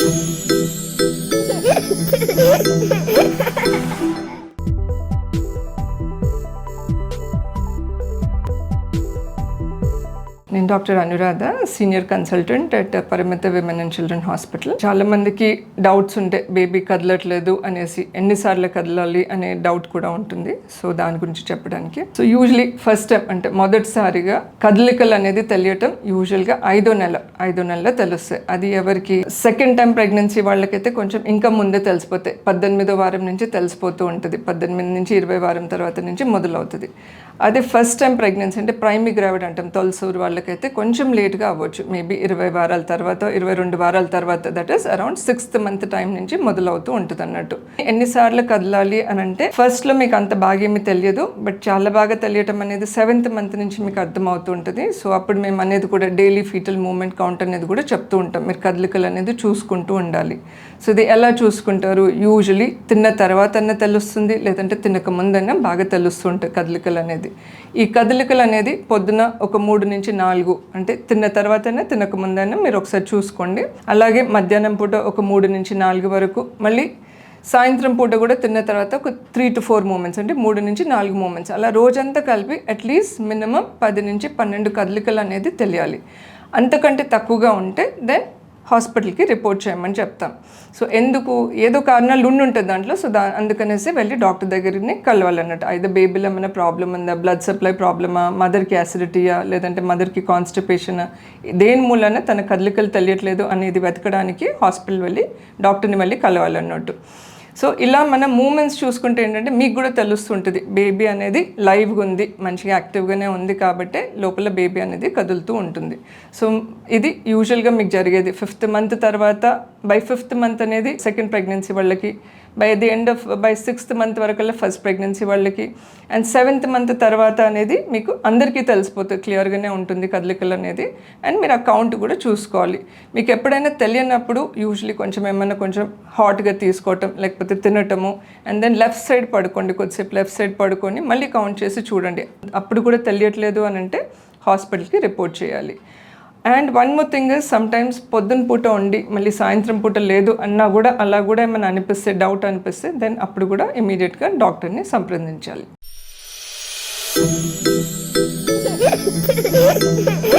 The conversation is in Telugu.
Música నేను doctor Anuradha senior consultant at Paramitha women and children hospital చాలా మందికి డౌట్స్ ఉంటే బేబీ కదలట్లేదు అనేసి ఎన్నిసార్లు కదలాలి అనే డౌట్ కూడా ఉంటుంది. సో దాని గురించి చెప్పడానికి. సో యూజువలీ ఫస్ట్ టైం అంటే మొదటిసారిగా కదలికలు అనేది తెలియటం యూజువల్గా ఐదో నెల ఐదో నెలలో తెలుస్తాయి. అది ఎవరికి? సెకండ్ టైం ప్రెగ్నెన్సీ వాళ్ళకైతే కొంచెం ఇంకా ముందే తెలిసిపోతాయి. పద్దెనిమిదో వారం నుంచి తెలిసిపోతూ ఉంటుంది. పద్దెనిమిది నుంచి ఇరవై వారం తర్వాత నుంచి మొదలవుతుంది. అదే ఫస్ట్ టైం ప్రెగ్నెన్సీ అంటే ప్రైమరీ గ్రావిడ్ అంటాం. తొలసూరు వాళ్ళకైతే కొంచెం లేట్గా అవ్వచ్చు. మేబీ ఇరవై వారాల తర్వాత ఇరవై రెండు వారాల తర్వాత that is around sixth month time నుంచి మొదలవుతూ ఉంటుంది అన్నట్టు ఎన్నిసార్లు కదలాలి అని అంటే ఫస్ట్లో మీకు అంత బాగా ఏమీ తెలియదు బట్ చాలా బాగా తెలియటం అనేది సెవెంత్ మంత్ నుంచి మీకు అర్థమవుతూ ఉంటుంది. సో అప్పుడు మేము అనేది కూడా డైలీ ఫీటల్ మూమెంట్ కౌంట్ అనేది కూడా చెప్తూ ఉంటాం. మీరు కదలికలు అనేది చూసుకుంటూ ఉండాలి. సో ఇది ఎలా చూసుకుంటారు? యూజువలీ తిన్న తర్వాత అన్న తెలుస్తుంది లేదంటే తినక ముందన్నా బాగా తెలుస్తుంటుంది కదలికలు అనేది. ఈ కదలికలు అనేది పొద్దున ఒక మూడు నుంచి నాలుగు అంటే తిన్న తర్వాతనే తినక ముందైనా మీరు ఒకసారి చూసుకోండి. అలాగే మధ్యాహ్నం పూట ఒక మూడు నుంచి నాలుగు వరకు మళ్ళీ సాయంత్రం పూట కూడా తిన్న తర్వాత ఒక త్రీ టు ఫోర్ మూమెంట్స్ అంటే మూడు నుంచి నాలుగు మూమెంట్స్ అలా రోజంతా కలిపి అట్లీస్ట్ మినిమం పది నుంచి పన్నెండు కదలికలు అనేది తెలియాలి. అంతకంటే తక్కువగా ఉంటే దెన్ హాస్పిటల్కి రిపోర్ట్ చేయమని చెప్తాం. సో ఎందుకు? ఏదో కారణాలు ఉండి ఉంటుంది దాంట్లో సో దా అందుకనేసి వెళ్ళి డాక్టర్ దగ్గరని కలవాలన్నట్టు. అయితే బేబీలో ఏమైనా ప్రాబ్లం ఉందా? బ్లడ్ సప్లై ప్రాబ్లమా మదర్కి యాసిడిటీయా లేదంటే మదర్కి కాన్స్టిపేషన్ దేని మూలన తన కదలికలు తెలియట్లేదు అనేది వెతకడానికి హాస్పిటల్ వెళ్ళి డాక్టర్ని వెళ్ళి కలవాలన్నట్టు. సో ఇలా మన మూమెంట్స్ చూసుకుంటే ఏంటంటే మీకు కూడా తెలుస్తుంటుంది బేబీ అనేది లైవ్గా ఉంది మంచిగా యాక్టివ్గానే ఉంది కాబట్టి లోపల బేబీ అనేది కదులుతూ ఉంటుంది. సో ఇది యూజువల్గా మీకు జరిగేది. ఫిఫ్త్ మంత్ తర్వాత బై ఫిఫ్త్ మంత్ అనేది సెకండ్ ప్రెగ్నెన్సీ వాళ్ళకి by the end of by sixth month వరకల్లా ఫస్ట్ ప్రెగ్నెన్సీ వాళ్ళకి. అండ్ సెవెంత్ మంత్ తర్వాత అనేది మీకు అందరికీ తెలిసిపోతుంది క్లియర్గానే ఉంటుంది కదలికలు అనేది. అండ్ మీరు ఆ కౌంట్ కూడా చూసుకోవాలి. మీకు ఎప్పుడైనా తెలియనప్పుడు యూజువలీ కొంచెం ఏమైనా కొంచెం హాట్గా తీసుకోవటం లేకపోతే తినటము. అండ్ దెన్ లెఫ్ట్ సైడ్ పడుకోండి కొద్దిసేపు లెఫ్ట్ సైడ్ పడుకొని మళ్ళీ కౌంట్ చేసి చూడండి. అప్పుడు కూడా తెలియట్లేదు అని అంటే హాస్పిటల్కి రిపోర్ట్ చేయాలి. And one more thing sometimes పొద్దున పూట ఉండి మళ్ళీ సాయంత్రం పూట లేదు అన్నా కూడా అలా కూడా ఏమైనా అనిపిస్తే డౌట్ అనిపిస్తే దెన్ అప్పుడు కూడా ఇమీడియట్గా డాక్టర్ని సంప్రదించాలి.